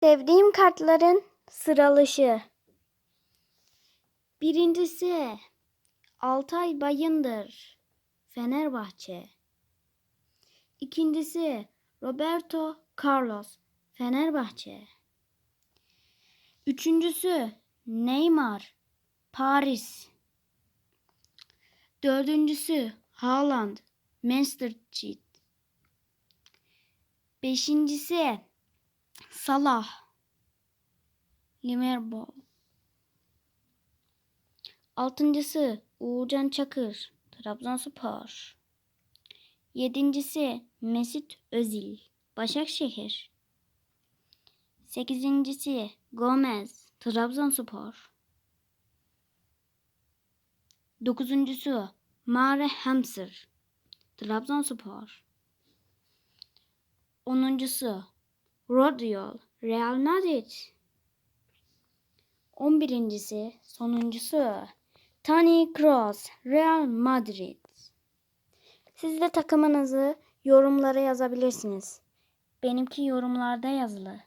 Sevdiğim kartların sıralışı. Birincisi Altay Bayındır Fenerbahçe. İkincisi Roberto Carlos Fenerbahçe. Üçüncüsü Neymar Paris. Dördüncüsü Haaland Manchester. Beşincisi Salah Liverpool. Altıncısı Uğurcan Çakır Trabzonspor. Yedincisi Mesut Özil Başakşehir. Sekizincisi Gomez Trabzonspor. Dokuzuncusu Mare Hamsır Trabzonspor. Onuncusu Rodiol Real Madrid. On birincisi sonuncusu Toni Kroos Real Madrid. Siz de takımınızı yorumlara yazabilirsiniz. Benimki yorumlarda yazılı.